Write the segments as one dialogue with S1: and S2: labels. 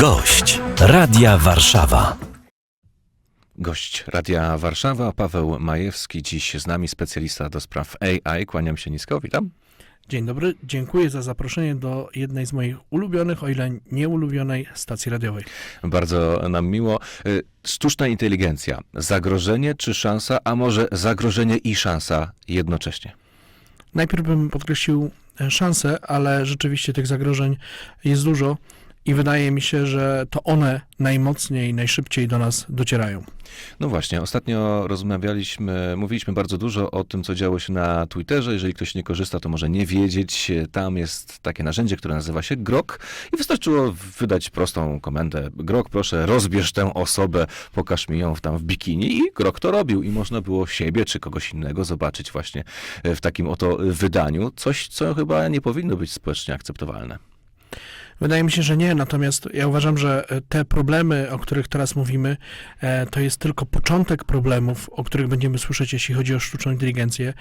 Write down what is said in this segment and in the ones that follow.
S1: Gość Radia Warszawa.
S2: Gość Radia Warszawa, Paweł Majewski, dziś z nami specjalista do spraw AI. Kłaniam się nisko, witam.
S3: Dzień dobry, dziękuję za zaproszenie do jednej z moich ulubionych, o ile nie ulubionej stacji radiowej.
S2: Bardzo nam miło. Y, Sztuczna inteligencja, zagrożenie czy szansa, a może zagrożenie i szansa jednocześnie?
S3: Najpierw bym podkreślił e, szansę, ale rzeczywiście tych zagrożeń jest dużo i wydaje mi się, że to one najmocniej, najszybciej do nas docierają.
S2: No właśnie, ostatnio rozmawialiśmy, mówiliśmy bardzo dużo o tym, co działo się na Twitterze. Jeżeli ktoś nie korzysta, to może nie wiedzieć. Tam jest takie narzędzie, które nazywa się Grok i wystarczyło wydać prostą komendę. Grok, proszę, rozbierz tę osobę, pokaż mi ją tam w bikini i Grok to robił i można było siebie czy kogoś innego zobaczyć właśnie w takim oto wydaniu. Coś, co chyba nie powinno być społecznie akceptowalne.
S3: Wydaje mi się, że nie, natomiast ja uważam, że e, te problemy, o których teraz mówimy, e, to jest tylko początek problemów, o których będziemy słyszeć, jeśli chodzi o sztuczną inteligencję.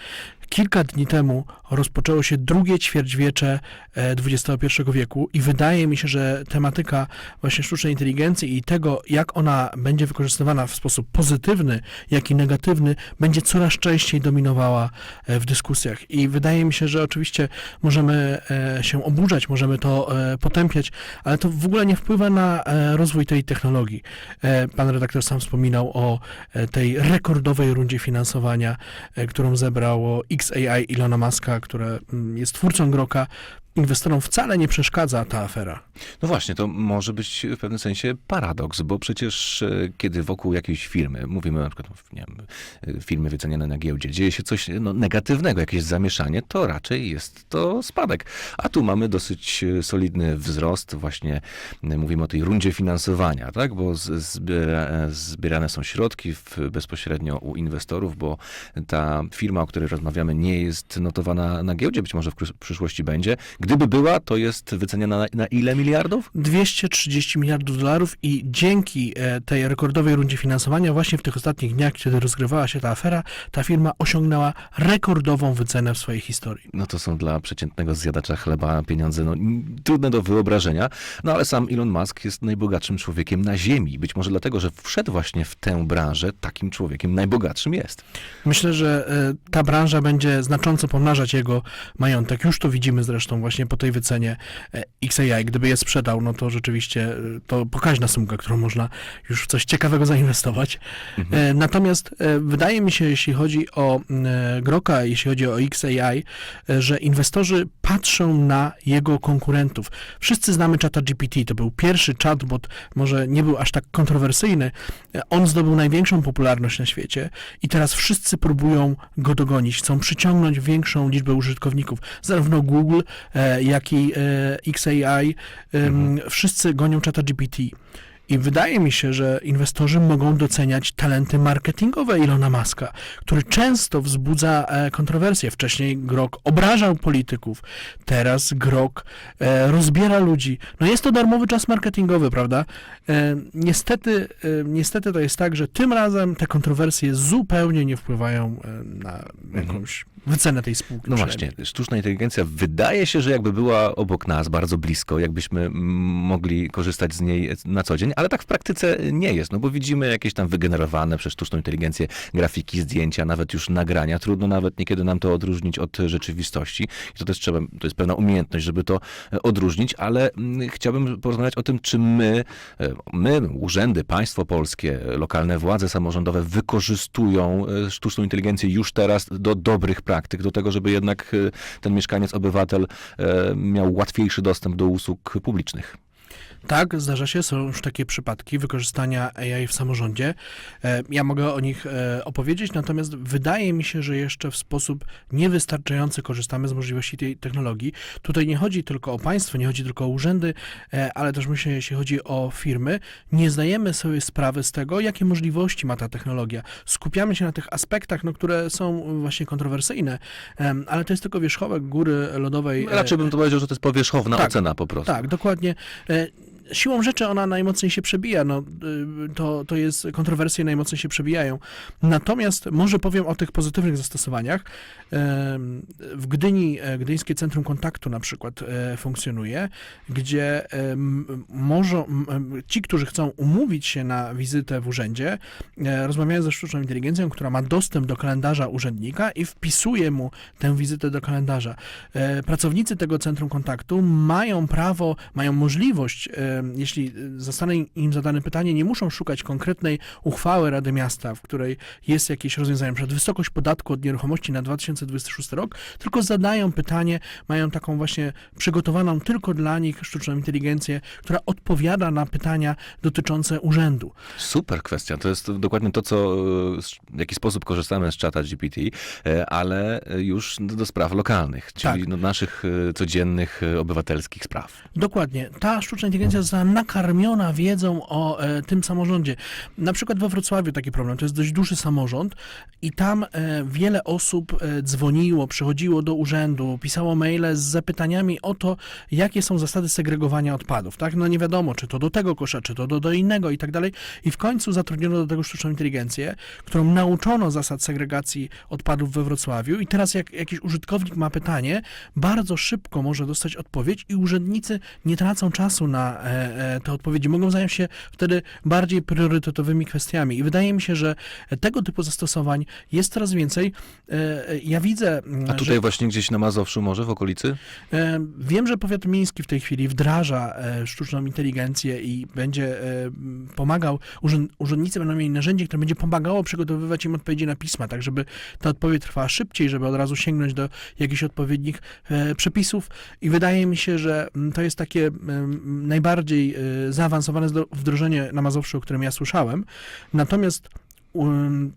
S3: Kilka dni temu rozpoczęło się drugie ćwierćwiecze e, XXI wieku i wydaje mi się, że tematyka właśnie sztucznej inteligencji i tego, jak ona będzie wykorzystywana w sposób pozytywny, jak i negatywny, będzie coraz częściej dominowała e, w dyskusjach. I wydaje mi się, że oczywiście możemy e, się oburzać, możemy to e, potępiać, ale to w ogóle nie wpływa na e, rozwój tej technologii. E, Pan redaktor sam wspominał o e, tej rekordowej rundzie finansowania, którą zebrało XAI Ilona Maska, które mm, jest twórcą Groka. Inwestorom wcale nie przeszkadza ta afera.
S2: No właśnie, to może być w pewnym sensie paradoks, bo przecież e, kiedy wokół jakiejś firmy, mówimy na przykład nie wiem, e, firmy wyceniane na giełdzie, dzieje się coś no, negatywnego, jakieś zamieszanie, to raczej jest to spadek. A tu mamy dosyć e, solidny wzrost, właśnie mówimy o tej rundzie finansowania, tak? bo zbiera, zbierane są środki w, bezpośrednio u inwestorów, bo ta firma, o której rozmawiamy, nie jest notowana na giełdzie, być może w przyszłości będzie. Gdyby była, to jest wyceniana na, na ile miliardów?
S3: 230 miliardów dolarów i dzięki e, tej rekordowej rundzie finansowania właśnie w tych ostatnich dniach, kiedy rozgrywała się ta afera, ta firma osiągnęła rekordową wycenę w swojej historii.
S2: No to są dla przeciętnego zjadacza chleba pieniądze no, trudne do wyobrażenia. No ale sam Elon Musk jest najbogatszym człowiekiem na Ziemi. Być może dlatego, że wszedł właśnie w tę branżę, takim człowiekiem najbogatszym jest.
S3: Myślę, że e, ta branża będzie znacząco pomnażać jego majątek. Już to widzimy zresztą właśnie po tej wycenie e, XAI. Gdyby je sprzedał, no to rzeczywiście e, to pokaźna sumka, którą można już w coś ciekawego zainwestować. E, Natomiast wydaje mi się, jeśli chodzi o m, e, Groka, jeśli chodzi o XAI, że inwestorzy patrzą na jego konkurentów. Wszyscy znamy czata GPT, to był pierwszy chatbot, może nie był aż tak kontrowersyjny. On zdobył największą popularność na świecie i teraz wszyscy próbują go dogonić, chcą przyciągnąć większą liczbę użytkowników. Zarówno Google, jak i e, XAI, em, wszyscy gonią czata GPT. I wydaje mi się, że inwestorzy mogą doceniać talenty marketingowe Ilona Maska, który często wzbudza e, kontrowersje. Wcześniej Grok obrażał polityków, teraz Grok e, rozbiera ludzi. No jest to darmowy czas marketingowy, prawda? E, niestety, e, niestety to jest tak, że tym razem te kontrowersje zupełnie nie wpływają e, na jakąś wycenę tej spółki.
S2: No właśnie, sztuczna inteligencja wydaje się, że jakby była obok nas, bardzo blisko, jakbyśmy mogli korzystać z niej na co dzień, ale tak w praktyce nie jest, no bo widzimy jakieś tam wygenerowane przez sztuczną inteligencję grafiki, zdjęcia, nawet już nagrania. Trudno nawet niekiedy nam to odróżnić od rzeczywistości. I to też trzeba, to jest pewna umiejętność, żeby to e, odróżnić, ale chciałbym porozmawiać o tym, czy my, e, my, urzędy, państwo polskie, lokalne władze samorządowe wykorzystują e, sztuczną inteligencję już teraz do dobrych praktyk, do tego, żeby jednak e, ten mieszkaniec, obywatel e, miał łatwiejszy dostęp do usług publicznych.
S3: Tak, zdarza się, są już takie przypadki wykorzystania AI w samorządzie. E, Ja mogę o nich e, opowiedzieć, natomiast wydaje mi się, że jeszcze w sposób niewystarczający korzystamy z możliwości tej technologii. Tutaj nie chodzi tylko o państwo, nie chodzi tylko o urzędy, e, ale też myślę, jeśli chodzi o firmy, nie zdajemy sobie sprawy z tego, jakie możliwości ma ta technologia. Skupiamy się na tych aspektach, no, które są właśnie kontrowersyjne, ale to jest tylko wierzchołek góry lodowej.
S2: Raczej bym to powiedział, że to jest powierzchowna
S3: tak,
S2: ocena po prostu.
S3: tak, dokładnie. Siłą rzeczy ona najmocniej się przebija, no, y, to, to jest, kontrowersje najmocniej się przebijają. Natomiast może powiem o tych pozytywnych zastosowaniach. W Gdyni, e, Gdyńskie Centrum Kontaktu na przykład e, funkcjonuje, gdzie może, ci, którzy chcą umówić się na wizytę w urzędzie, e, rozmawiają ze sztuczną inteligencją, która ma dostęp do kalendarza urzędnika i wpisuje mu tę wizytę do kalendarza. Pracownicy tego centrum kontaktu mają prawo, mają możliwość, jeśli zostanie im zadane pytanie, nie muszą szukać konkretnej uchwały Rady Miasta, w której jest jakieś rozwiązanie, np. wysokość podatku od nieruchomości na 2026 rok, tylko zadają pytanie, mają taką właśnie przygotowaną tylko dla nich sztuczną inteligencję, która odpowiada na pytania dotyczące urzędu.
S2: Super kwestia. To jest dokładnie to, co, w jaki sposób korzystamy z czata GPT, e, ale już do spraw lokalnych, czyli
S3: Tak.
S2: naszych e, codziennych e, obywatelskich spraw.
S3: Dokładnie. Ta sztuczna inteligencja została nakarmiona wiedzą o e, tym samorządzie. Na przykład we Wrocławiu taki problem. To jest dość duży samorząd i tam e, wiele osób e, dzwoniło, przychodziło do urzędu, pisało maile z zapytaniami o to, jakie są zasady segregowania odpadów. Tak? No nie wiadomo, czy to do tego kosza, czy to do, do innego i tak dalej. I w końcu zatrudniono do tego sztuczną inteligencję, którą nauczono zasad segregacji odpadów we Wrocławiu i teraz jak jakiś użytkownik ma pytanie, bardzo szybko może dostać odpowiedź i urzędnicy nie tracą czasu na te odpowiedzi. Mogą zająć się wtedy bardziej priorytetowymi kwestiami. I wydaje mi się, że tego typu zastosowań jest coraz więcej. E, e, ja widzę,
S2: A
S3: że
S2: tutaj właśnie gdzieś na Mazowszu może, w okolicy?
S3: E, Wiem, że powiat miejski w tej chwili wdraża e, sztuczną inteligencję i będzie e, pomagał, urzęd, urzędnicy będą mieli narzędzie, które będzie pomagało przygotowywać im odpowiedzi na pisma, tak żeby ta odpowiedź trwała szybciej, żeby od razu sięgnąć do jakichś odpowiednich e, przepisów i wydaje mi się, że m, to jest takie m, najbardziej e, zaawansowane wdrożenie na Mazowszu, o którym ja słyszałem. Natomiast um,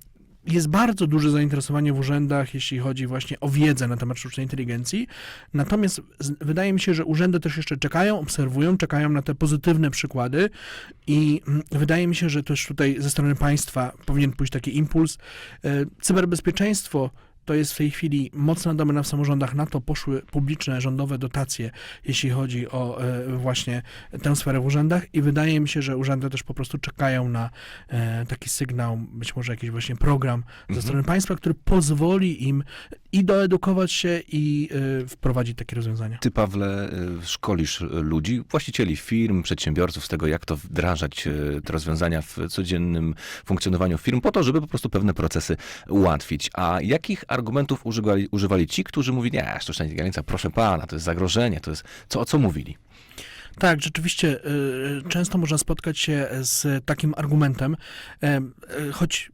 S3: jest bardzo duże zainteresowanie w urzędach, jeśli chodzi właśnie o wiedzę na temat sztucznej inteligencji. Natomiast wydaje mi się, że urzędy też jeszcze czekają, obserwują, czekają na te pozytywne przykłady i mm, wydaje mi się, że też tutaj ze strony państwa powinien pójść taki impuls. E, Cyberbezpieczeństwo to jest w tej chwili mocna domena w samorządach. Na to poszły publiczne, rządowe dotacje, jeśli chodzi o e, właśnie tę sferę w urzędach i wydaje mi się, że urzędy też po prostu czekają na e, taki sygnał, być może jakiś właśnie program ze
S2: Mhm.
S3: strony państwa, który pozwoli im i doedukować się i e, wprowadzić takie rozwiązania.
S2: Ty, Pawle, szkolisz ludzi, właścicieli firm, przedsiębiorców z tego, jak to wdrażać te rozwiązania w codziennym funkcjonowaniu firm, po to, żeby po prostu pewne procesy ułatwić. A jakich argumentów używali, używali ci, którzy mówili, nie, sztuczna inteligencja, proszę pana, to jest zagrożenie, to jest... Co, o co mówili?
S3: Tak, rzeczywiście y, często można spotkać się z takim argumentem, em, y, choć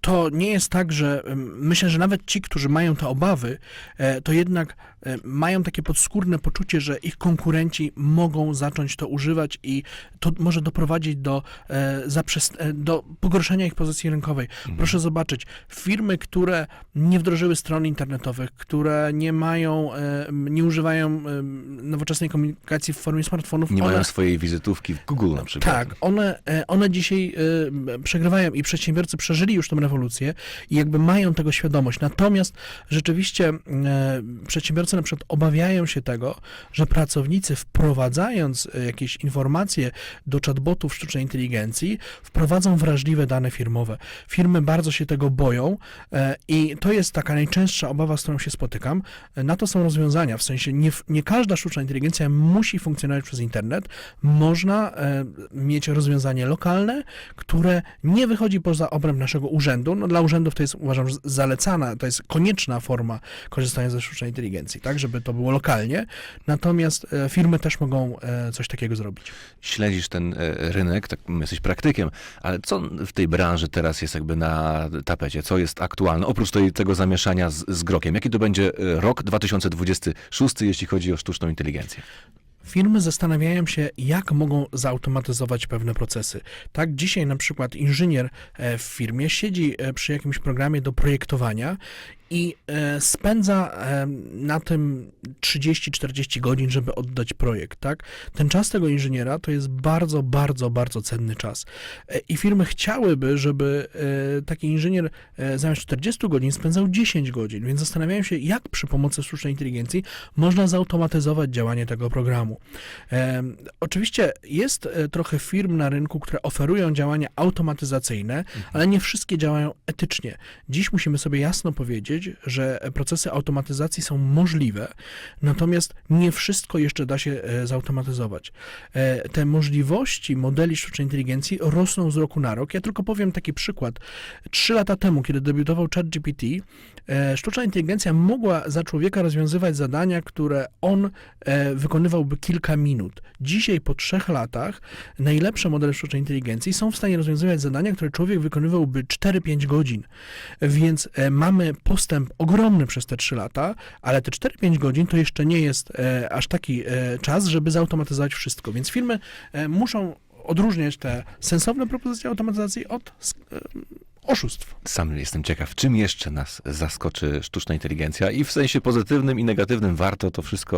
S3: to nie jest tak, że myślę, że nawet ci, którzy mają te obawy, e, to jednak e, mają takie podskórne poczucie, że ich konkurenci mogą zacząć to używać i to może doprowadzić do, e, e, do pogorszenia ich pozycji rynkowej. Proszę zobaczyć, firmy, które nie wdrożyły stron internetowych, które nie mają, e, nie używają e, nowoczesnej komunikacji w formie smartfonów,
S2: Nie
S3: one,
S2: mają swojej wizytówki w Google na przykład.
S3: tak, one, e, one dzisiaj e, przegrywają i przedsiębiorcy przeżyli już tę rewolucję i jakby mają tego świadomość. Natomiast rzeczywiście e, przedsiębiorcy na przykład obawiają się tego, że pracownicy wprowadzając e, jakieś informacje do chatbotów sztucznej inteligencji, wprowadzą wrażliwe dane firmowe. Firmy bardzo się tego boją e, i to jest taka najczęstsza obawa, z którą się spotykam. E, Na to są rozwiązania, w sensie nie, nie każda sztuczna inteligencja musi funkcjonować przez internet. Można mieć rozwiązanie lokalne, które nie wychodzi poza obręb naszego urzędu. No, dla urzędów to jest, uważam, zalecana, to jest konieczna forma korzystania ze sztucznej inteligencji, tak, żeby to było lokalnie. Natomiast e, firmy też mogą e, coś takiego zrobić.
S2: Śledzisz ten e, rynek, tak, jesteś praktykiem, ale co w tej branży teraz jest jakby na tapecie? Co jest aktualne? Oprócz tej, tego zamieszania z, z grokiem. Jaki to będzie rok 2026, jeśli chodzi o sztuczną inteligencję?
S3: Firmy zastanawiają się, jak mogą zautomatyzować pewne procesy. Tak, dzisiaj na przykład inżynier w firmie siedzi przy jakimś programie do projektowania i e, spędza e, na tym 30-40 godzin, żeby oddać projekt, tak? Ten czas tego inżyniera to jest bardzo, bardzo, bardzo cenny czas. E, I firmy chciałyby, żeby taki inżynier zamiast 40 godzin spędzał 10 godzin, więc zastanawiają się, jak przy pomocy sztucznej inteligencji można zautomatyzować działanie tego programu. Oczywiście jest trochę firm na rynku, które oferują działania automatyzacyjne, ale nie wszystkie działają etycznie. Dziś musimy sobie jasno powiedzieć, że procesy automatyzacji są możliwe, natomiast nie wszystko jeszcze da się e, zautomatyzować. E, Te możliwości modeli sztucznej inteligencji rosną z roku na rok. Ja tylko powiem taki przykład. Trzy lata temu, kiedy debiutował ChatGPT, e, sztuczna inteligencja mogła za człowieka rozwiązywać zadania, które on wykonywałby kilka minut. Dzisiaj, po trzech latach, najlepsze modele sztucznej inteligencji są w stanie rozwiązywać zadania, które człowiek wykonywałby 4-5 godzin. Więc mamy postęp ogromny przez te 3 lata, ale te 4-5 godzin to jeszcze nie jest e, aż taki e, czas, żeby zautomatyzować wszystko. Więc firmy e, muszą odróżniać te sensowne propozycje automatyzacji od e, oszustw.
S2: Sam jestem ciekaw, czym jeszcze nas zaskoczy sztuczna inteligencja i w sensie pozytywnym i negatywnym warto to wszystko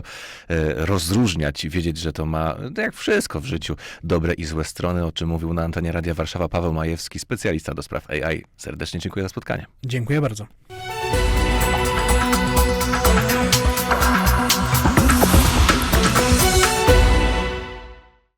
S2: e, rozróżniać i wiedzieć, że to ma, tak jak wszystko w życiu, dobre i złe strony, o czym mówił na antenie Radia Warszawa Paweł Majewski, specjalista do spraw AI. Serdecznie dziękuję za spotkanie.
S3: Dziękuję bardzo.